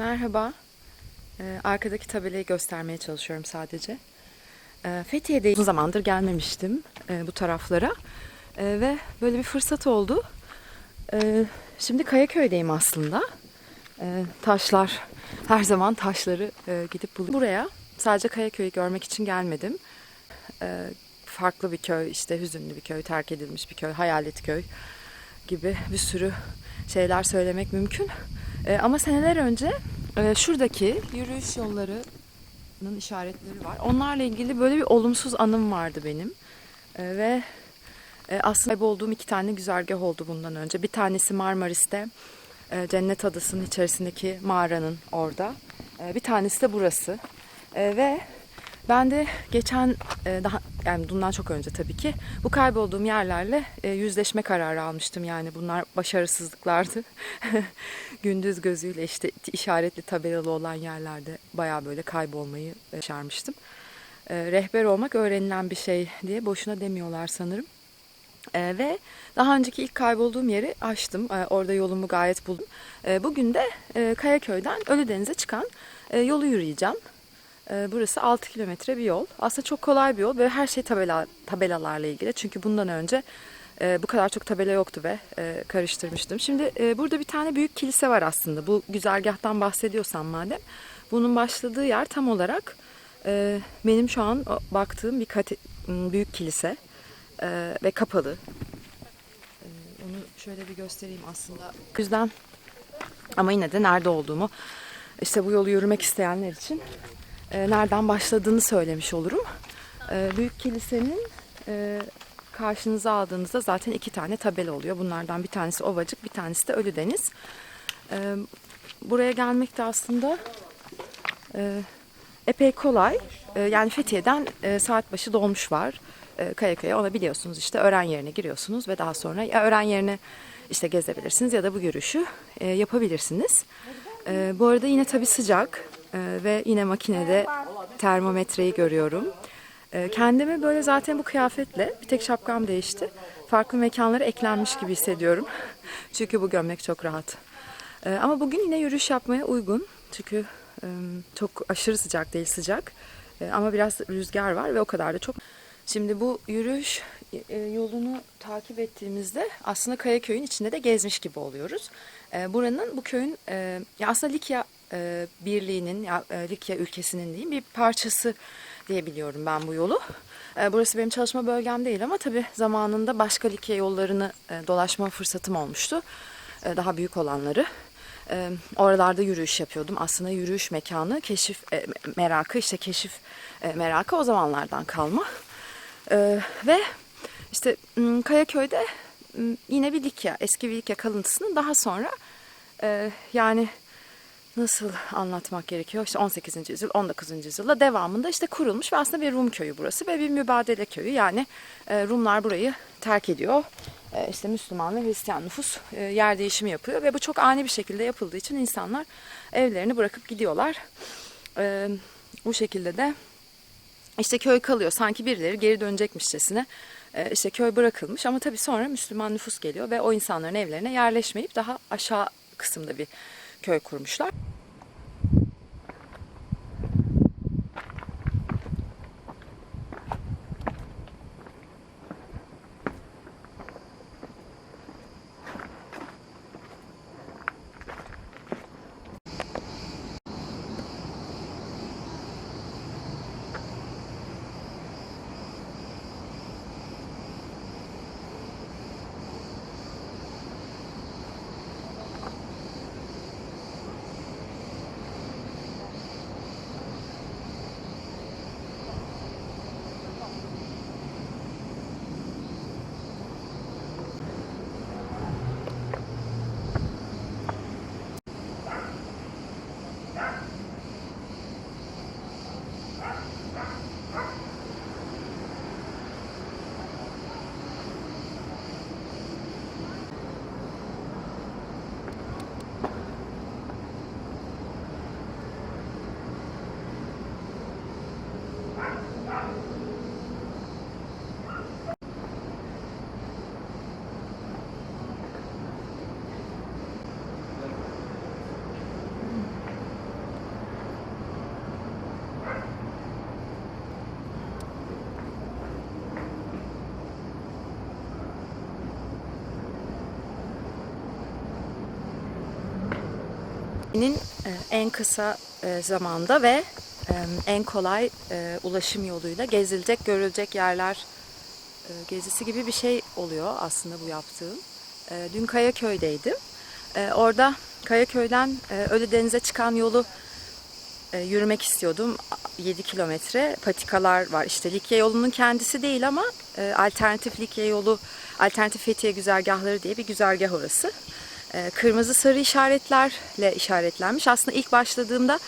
Merhaba. Ee, arkadaki tabelayı göstermeye çalışıyorum sadece. Ee, Fethiye'de uzun zamandır gelmemiştim e, bu taraflara. Ee, ve böyle bir fırsat oldu. Ee, şimdi Kayaköy'deyim aslında. Taşlar, her zaman taşları e, gidip buluyorum. Buraya sadece Kayaköy'ü görmek için gelmedim. Farklı bir köy, işte hüzünlü bir köy, terk edilmiş bir köy, hayalet köy gibi bir sürü şeyler söylemek mümkün. Ee, ama seneler önce e, şuradaki yürüyüş yollarının işaretleri var. Onlarla ilgili böyle bir olumsuz anım vardı benim. Ee, ve e, aslında kaybolduğum iki tane güzergah oldu bundan önce. Bir tanesi Marmaris'te e, Cennet Adası'nın içerisindeki mağaranın orada. E, bir tanesi de burası. E, ve ben de geçen e, daha yani bundan çok önce tabii ki bu kaybolduğum yerlerle e, yüzleşme kararı almıştım. Yani bunlar başarısızlıklardı. Gündüz gözüyle işte işaretli tabelalı olan yerlerde bayağı böyle kaybolmayı başarmıştım. E, rehber olmak öğrenilen bir şey diye boşuna demiyorlar sanırım. E, ve daha önceki ilk kaybolduğum yeri açtım. E, orada yolumu gayet buldum. E, bugün de e, Kayaköy'den Ölüdeniz'e çıkan e, yolu yürüyeceğim. E, burası 6 kilometre bir yol. Aslında çok kolay bir yol ve her şey tabela, tabelalarla ilgili. Çünkü bundan önce e, bu kadar çok tabela yoktu ve e, karıştırmıştım. Şimdi e, burada bir tane büyük kilise var aslında. Bu güzergahtan bahsediyorsam madem. Bunun başladığı yer tam olarak e, benim şu an baktığım bir kate- büyük kilise E, ve kapalı. E, onu şöyle bir göstereyim aslında. O yüzden ama yine de nerede olduğumu işte bu yolu yürümek isteyenler için e, nereden başladığını söylemiş olurum. E, büyük kilisenin e, karşınıza aldığınızda zaten iki tane tabela oluyor. Bunlardan bir tanesi Ovacık, bir tanesi de Ölüdeniz. Buraya gelmek de aslında epey kolay. Yani Fethiye'den saat başı dolmuş var. E, Kayakaya onu biliyorsunuz işte öğren yerine giriyorsunuz ve daha sonra ya öğren yerine işte gezebilirsiniz ya da bu yürüyüşü yapabilirsiniz. Bu arada yine tabii sıcak e, ve yine makinede termometreyi görüyorum. E, kendimi böyle zaten bu kıyafetle bir tek şapkam değişti. Farklı mekanlara eklenmiş gibi hissediyorum. Çünkü bu gömlek çok rahat. E, ama bugün yine yürüyüş yapmaya uygun. Çünkü e, çok aşırı sıcak değil sıcak. E, ama biraz rüzgar var ve o kadar da çok. Şimdi bu yürüyüş e, yolunu takip ettiğimizde aslında Kayaköy'ün içinde de gezmiş gibi oluyoruz. E, buranın bu köyün e, aslında Likya e, birliğinin e, Likya ülkesinin diyeyim bir parçası diye biliyorum ben bu yolu. E, burası benim çalışma bölgem değil ama tabii zamanında başka Likya yollarını e, dolaşma fırsatım olmuştu. E, daha büyük olanları. E, oralarda yürüyüş yapıyordum. Aslında yürüyüş mekanı, keşif e, merakı, işte keşif e, merakı o zamanlardan kalma. E, ve işte Kayaköy'de yine bir Likya, eski bir Likya kalıntısının daha sonra e, yani nasıl anlatmak gerekiyor? İşte 18. yüzyıl, 19. yüzyılda devamında işte kurulmuş ve aslında bir Rum köyü burası ve bir mübadele köyü. Yani e, Rumlar burayı terk ediyor. E, işte Müslüman ve Hristiyan nüfus e, yer değişimi yapıyor ve bu çok ani bir şekilde yapıldığı için insanlar evlerini bırakıp gidiyorlar. Bu şekilde de işte köy kalıyor. Sanki birileri geri dönecekmişçesine işte köy bırakılmış ama tabii sonra Müslüman nüfus geliyor ve o insanların evlerine yerleşmeyip daha aşağı kısımda bir köy kurmuşlar. En kısa e, zamanda ve e, en kolay e, ulaşım yoluyla gezilecek, görülecek yerler e, gezisi gibi bir şey oluyor aslında bu yaptığım. E, Dün Kayaköy'deydim. E, Orada Kayaköy'den e, Ölüdeniz'e çıkan yolu e, yürümek istiyordum. 7 kilometre patikalar var. İşte Likya yolunun kendisi değil ama e, alternatif Likya yolu, alternatif Fethiye güzergahları diye bir güzergah orası. E, kırmızı sarı işaretlerle işaretlenmiş. Aslında ilk başladığımda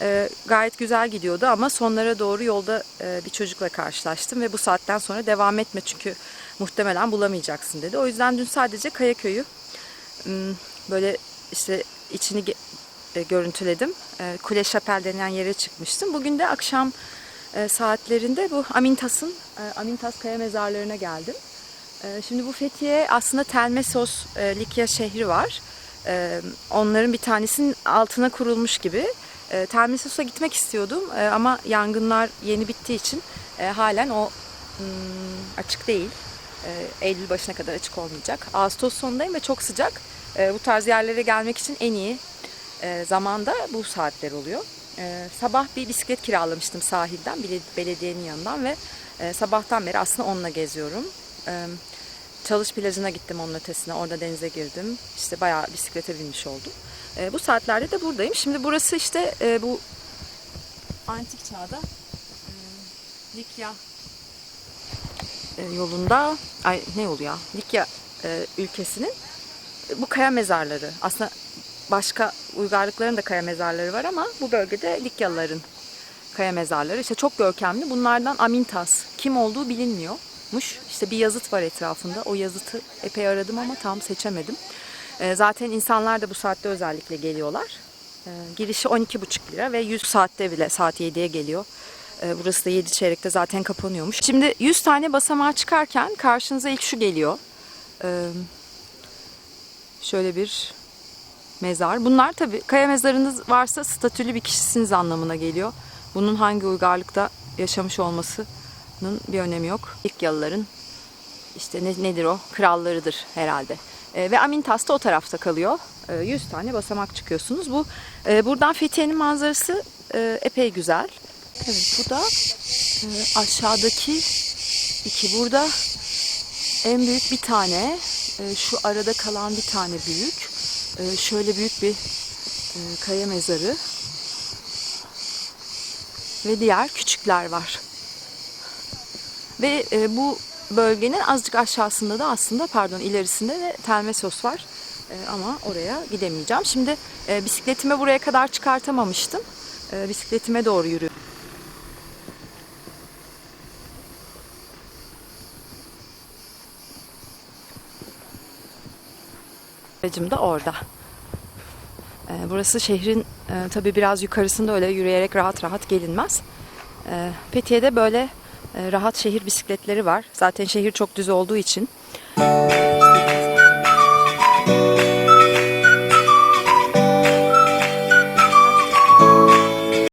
e, gayet güzel gidiyordu ama sonlara doğru yolda e, bir çocukla karşılaştım ve bu saatten sonra devam etme çünkü muhtemelen bulamayacaksın dedi. O yüzden dün sadece Kayaköy'ü böyle işte içini görüntüledim. Kule Şapel denilen yere çıkmıştım. Bugün de akşam saatlerinde bu Amintas'ın Amintas Kaya Mezarları'na geldim. E, Şimdi bu Fethiye aslında Telmesos e, Likya şehri var. E, Onların bir tanesinin altına kurulmuş gibi. E, Telmesos'a gitmek istiyordum e, ama yangınlar yeni bittiği için e, halen o hmm, açık değil. Eylül başına kadar açık olmayacak. Ağustos sonundayım ve çok sıcak. Bu tarz yerlere gelmek için en iyi zamanda bu saatler oluyor. Sabah bir bisiklet kiralamıştım sahilden, bele- belediyenin yanından ve sabahtan beri aslında onunla geziyorum. Çalış plajına gittim onun ötesine, orada denize girdim. İşte bayağı bisiklete binmiş oldum. E, bu saatlerde de buradayım. Şimdi burası işte e, bu antik çağda e, Likya e, yolunda, ay ne yolu ya? Likya ülkesinin bu kaya mezarları. Aslında başka uygarlıkların da kaya mezarları var ama bu bölgede Likyalıların kaya mezarları. İşte çok görkemli. Bunlardan Amintas. Kim olduğu bilinmiyormuş. İşte bir yazıt var etrafında. O yazıtı epey aradım ama tam seçemedim. Ee, zaten insanlar da bu saatte özellikle geliyorlar. Ee, girişi 12,5 lira ve 100 saatte bile saat 7'ye geliyor. Ee, burası da 7 çeyrekte zaten kapanıyormuş. Şimdi 100 tane basamağa çıkarken karşınıza ilk şu geliyor. Şöyle bir mezar. Bunlar tabii kaya mezarınız varsa statülü bir kişisiniz anlamına geliyor. Bunun hangi uygarlıkta yaşamış olmasının bir önemi yok. İlk yalıların işte ne, nedir o? Krallarıdır herhalde. E, ve Amintas da o tarafta kalıyor. E, 100 tane basamak çıkıyorsunuz. Bu e, buradan Fethiye'nin manzarası e, epey güzel. Evet bu da e, aşağıdaki iki burada en büyük bir tane e, şu arada kalan bir tane büyük e, şöyle büyük bir e, kaya mezarı ve diğer küçükler var. Ve e, bu bölgenin azıcık aşağısında da aslında pardon ilerisinde de Telmesos var. E, ama oraya gidemeyeceğim. Şimdi e, bisikletimi buraya kadar çıkartamamıştım. E, bisikletime doğru yürüyorum. Aracım da orada. E, Burası şehrin e, tabii biraz yukarısında öyle yürüyerek rahat rahat gelinmez. E, Fethiye'de böyle rahat şehir bisikletleri var. Zaten şehir çok düz olduğu için